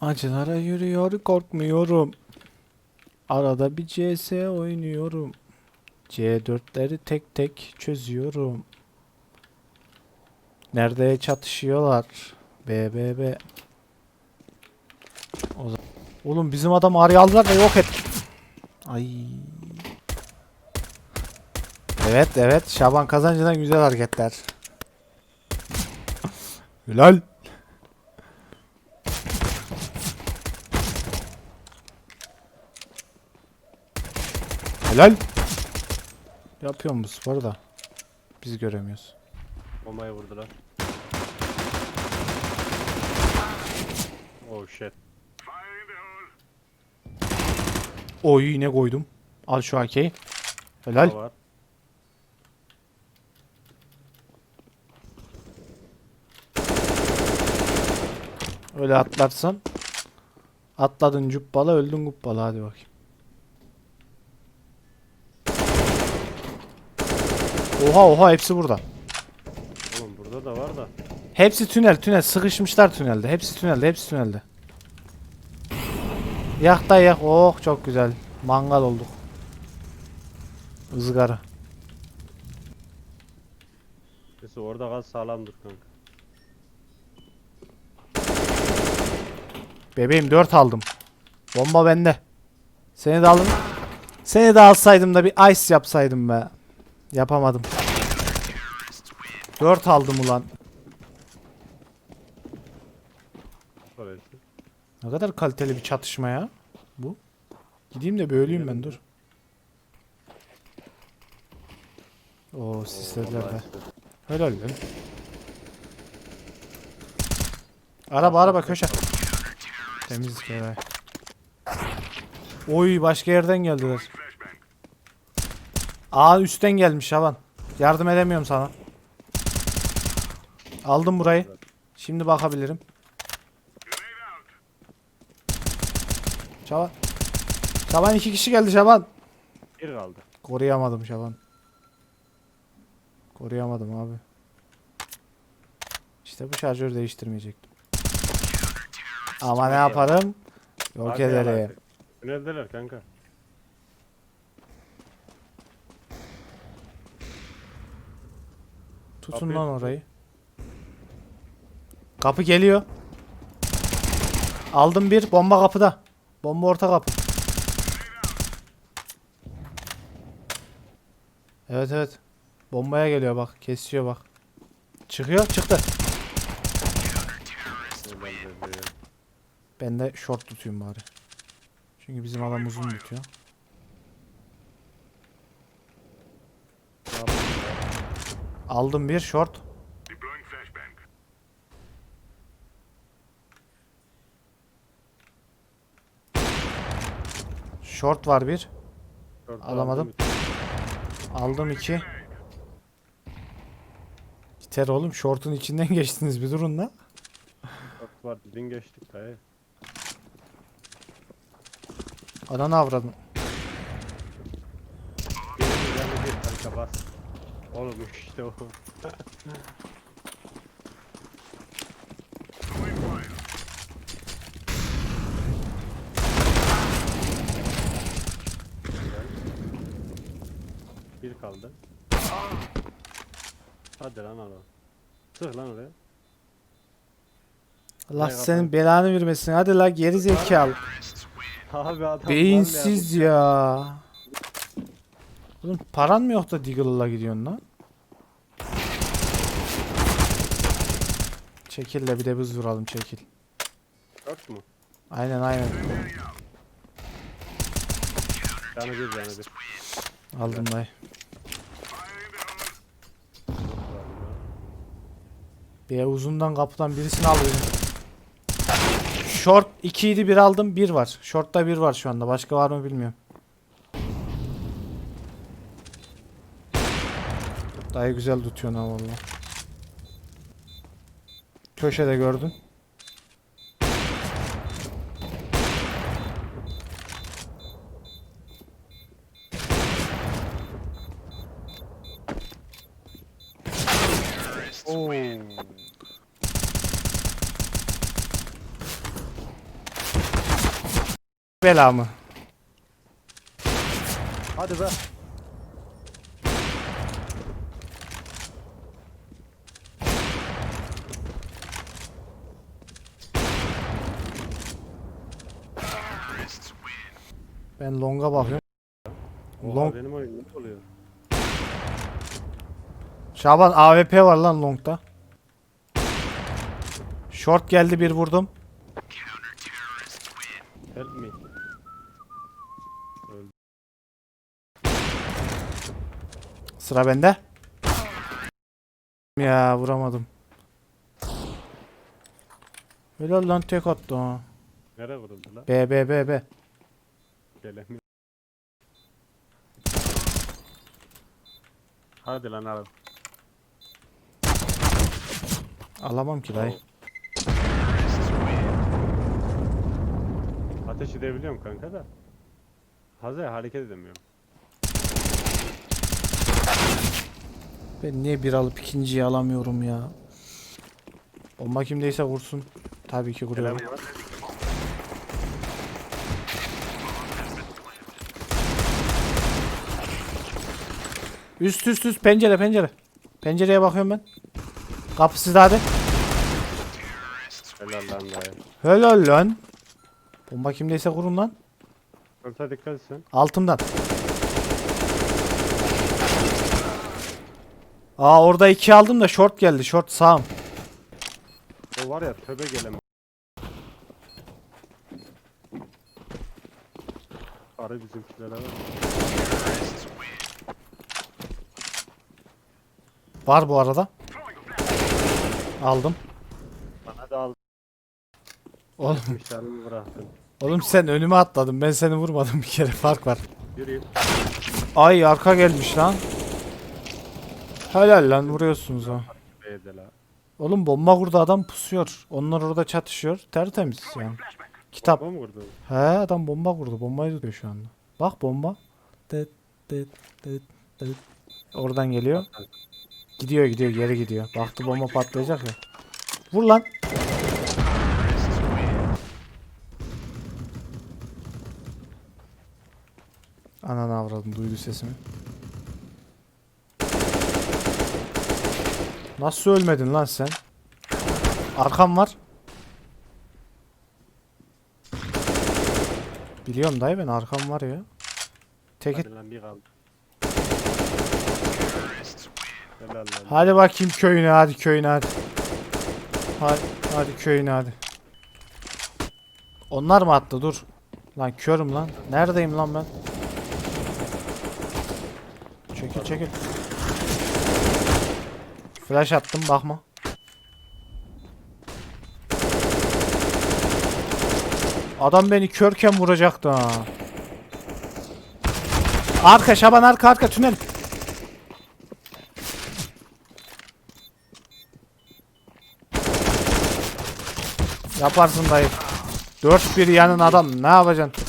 Acılara yürüyor korkmuyorum. Arada bir CS oynuyorum. C4'leri tek tek çözüyorum. Nerede çatışıyorlar? B B B. O. Oğlum bizim adam araya aldılar da yok et. Ay. Evet evet Şaban kazancından güzel hareketler. Helal. Helal. Yapıyor bu sporu da. Biz göremiyoruz. Bombayı vurdular. Oh shit. Oy ne koydum. Al şu AK'yi. Helal. Var. Öyle atlarsan. Atladın cuppala öldün kuppala hadi bakayım. Oha oha hepsi burada. Oğlum burada da var da. Hepsi tünel tünel sıkışmışlar tünelde. Hepsi tünelde hepsi tünelde. Yak da yak. Oh çok güzel. Mangal olduk. Izgara. Neyse orada kal sağlam dur kanka. Bebeğim 4 aldım. Bomba bende. Seni de alın. Seni de alsaydım da bir ice yapsaydım be. Yapamadım. 4 aldım ulan. Ne kadar kaliteli bir çatışma ya. Bu. Gideyim de bir öleyim ben dur. Oo sislediler de. Helal lan. Araba araba köşe. Temiz kere. Oy başka yerden geldiler. Aa üstten gelmiş Şaban. Yardım edemiyorum sana. Aldım burayı. Şimdi bakabilirim. Şaban. Şaban iki kişi geldi Şaban. Bir kaldı. Koruyamadım Şaban. Koruyamadım abi. İşte bu şarjör değiştirmeyecektim. Ama ne yaparım? Yok ederim. Tüneldeler kanka. Tutun Kapıyı lan orayı. Kapı geliyor. Aldım bir. Bomba kapıda. Bomba orta kapı. Evet evet. Bombaya geliyor bak. Kesiyor bak. Çıkıyor. Çıktı. Bebeğim. Ben de short tutayım bari. Çünkü bizim adam uzun tutuyor. Ne yapayım ya? Aldım bir short. Short var bir. Dört Alamadım. aldım. Aldım iki. Gitar oğlum short'un içinden geçtiniz bir durun la. Dört var dedin geçtik dayı. Ananı bir kanka bas. Oğlum işte o. Bir kaldı. Hadi lan al. Sık lan oraya. Allah Hay senin belanı vermesin. Hadi la geri zekalı. Abi adam Beyinsiz ya. Oğlum paran mı yok da Deagle'la gidiyorsun lan? Çekil de bir de biz vuralım çekil. Dört mu? Aynen aynen. Canı bir canı bir. Aldım dayı. Bir uzundan kapıdan birisini alıyorum. Short 2 idi bir aldım bir var. Short'ta bir var şu anda. Başka var mı bilmiyorum. Dayı güzel tutuyor ha valla. Köşede gördün. Oo. bela mı? Hadi be. Ben longa bakıyorum. Oha Long. benim oyun ne oluyor? Şaban AWP var lan longda. Short geldi bir vurdum. Help me. Sıra bende. Ya vuramadım. Helal lan tek attı ha. Nereye vuruldu lan? B B B B. Gelemiyor. Hadi lan al. Alamam ki dayı. Ateş edebiliyorum kanka da. Hazır hareket edemiyorum. Ben niye bir alıp ikinciyi alamıyorum ya? Bomba kimdeyse vursun. Tabii ki vuruyorum. Gelemiyor. Üst üst üst pencere pencere. Pencereye bakıyorum ben. Kapı sizde hadi. Helal lan dayı. Helal lan. Bomba kimdeyse kurun lan. Orta dikkat et sen. Altımdan. Aa orada iki aldım da short geldi. Short sağım. O var ya töbe gelemem. Arı bizimkilere var. Var bu arada. Aldım. Bana da al. Oğlum, İşlerimi bıraktın. oğlum sen önüme atladın. Ben seni vurmadım bir kere. Fark var. Yürüyeyim. Ay arka gelmiş lan. Helal lan vuruyorsunuz ha. Oğlum bomba kurdu adam pusuyor. Onlar orada çatışıyor. Tertemiz yani. Kitap. Bomba mı vurdun? He adam bomba kurdu. Bombayı tutuyor şu anda. Bak bomba. Dıt dıt dıt dıt. Oradan geliyor. Gidiyor gidiyor geri gidiyor. Baktı bomba patlayacak ya. Vur lan. Ananı avradım duydu sesimi. Nasıl ölmedin lan sen? Arkam var. Biliyorum dayı ben arkam var ya. Tek Hadi lan bir kaldı. Lan. Hadi bakayım köyüne hadi köyüne hadi. Hadi, hadi köyüne hadi. Onlar mı attı dur. Lan körüm lan. Neredeyim lan ben? Çekil çekil. Flash attım bakma. Adam beni körken vuracaktı ha. Arka şaban arka arka tünel. Yaparsın dayı. 4-1 yanın adam ne yapacaksın?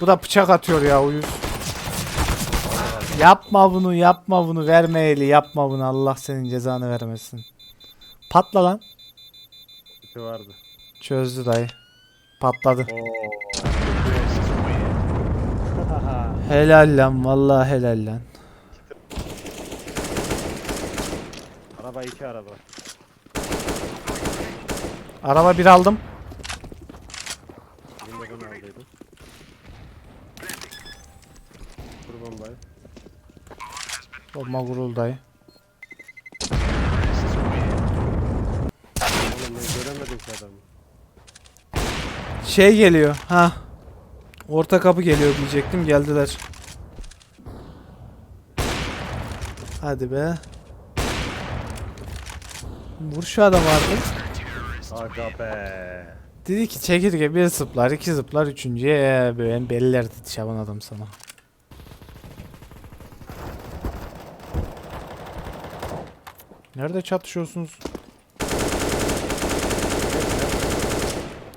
Bu da bıçak atıyor ya uyuz. Yapma bunu yapma bunu verme eli yapma bunu Allah senin cezanı vermesin. Patla lan. İki vardı. Çözdü dayı. Patladı. Helal lan vallahi helal lan. araba iki araba. Araba bir aldım. Birini de ben aldıydım. Kur bombayı. Bomba vuruldu dayı. Oğlum ben göremedim ki adamı. Şey geliyor. Ha. Orta kapı geliyor diyecektim. Geldiler. Hadi be. Vur şu adam artık. Aga be. Dedi ki çekirge bir zıplar, iki zıplar, üçüncüye böyle belliler dedi Şaban adam sana. Nerede çatışıyorsunuz?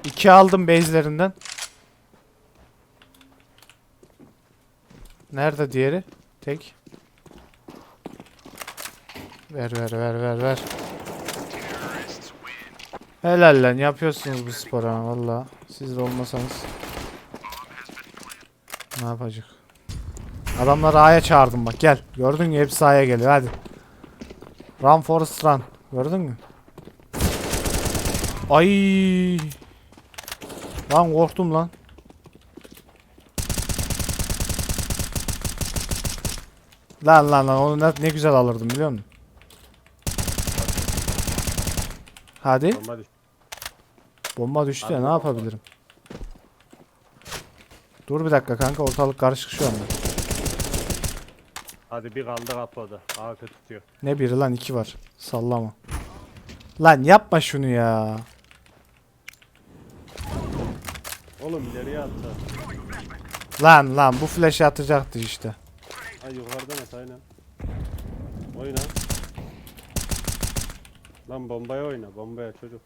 İki aldım base'lerinden. Nerede diğeri? Tek. Ver ver ver ver ver. Helal lan yapıyorsunuz bu spora valla. Siz de olmasanız. Ne yapacak? Adamları A'ya çağırdım bak gel. Gördün mü hepsi A'ya geliyor hadi. Run Forest run. Gördün mü? Ay. Lan korktum lan. Lan lan lan onu ne, ne güzel alırdım biliyor musun? Hadi. Bomba düştü. Bomba düştü ya ne yapabilirim? Dur bir dakika kanka ortalık karışık şu anda. Hadi bir kaldı kapıda. Arka tutuyor. Ne biri lan iki var. Sallama. Lan yapma şunu ya. Oğlum ileriye attı. Lan lan bu flash'ı atacaktı işte. Ay yukarıdan at aynen. Oyna. Lan bombaya oyna. Bombaya çocuk.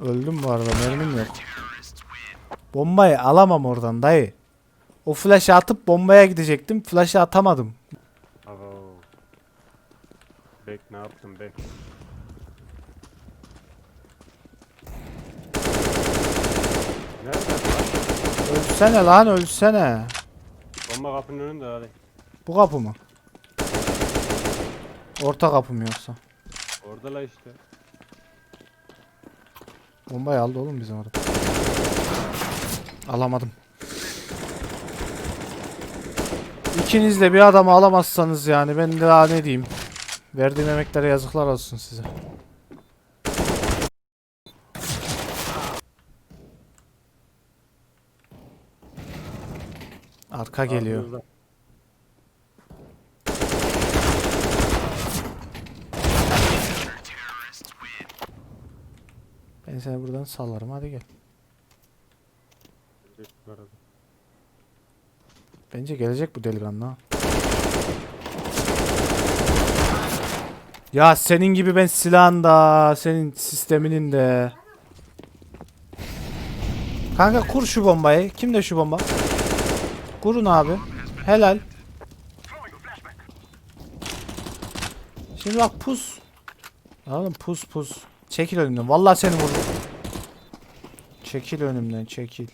Öldüm bu arada mermim yok. Bombayı alamam oradan dayı. O flash'ı atıp bombaya gidecektim. Flash'ı atamadım. Abo. Bek ne yaptın bek? Ölsene lan ölsene. Bomba kapının önünde hadi. Bu kapı mı? Orta kapı mı yoksa? Orada la işte. Bombayı aldı oğlum bizim orada. Alamadım. İkiniz de bir adamı alamazsanız yani ben daha ne diyeyim. Verdiğim emeklere yazıklar olsun size. Arka geliyor. Ardınızda. Seni buradan sallarım hadi gel. Bence gelecek bu delikanlı. Ya senin gibi ben silahın da, senin sisteminin de. Kanka kur şu bombayı. Kimde şu bomba? Kurun abi. Helal. Şimdi bak pus. Oğlum pus pus. Çekil önümden. Vallahi seni vururum. Çekil önümden çekil.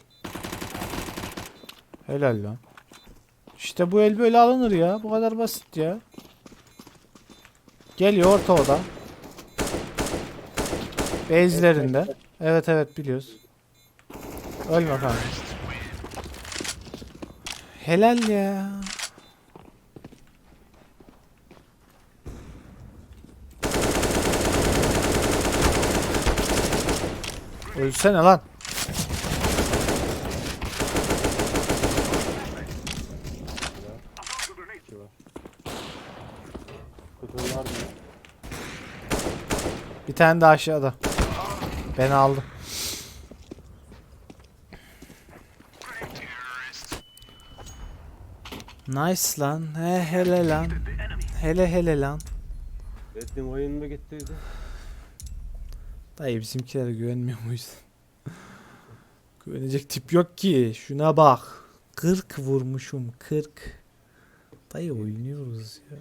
Helal lan. İşte bu el böyle alınır ya. Bu kadar basit ya. Geliyor orta oda. Base'lerinde. Evet evet biliyoruz. Ölme kanka. Helal ya. Ölsene lan. İki var. Kutu var mı? Bir tane de aşağıda. Ben aldım. Nice lan. He hele lan. Hele hele lan. Betim oyun mu gittiydi? Dayı bizimkilere güvenmiyor muyuz? Güvenecek tip yok ki. Şuna bak. 40 vurmuşum 40. Dayı oynuyoruz ya.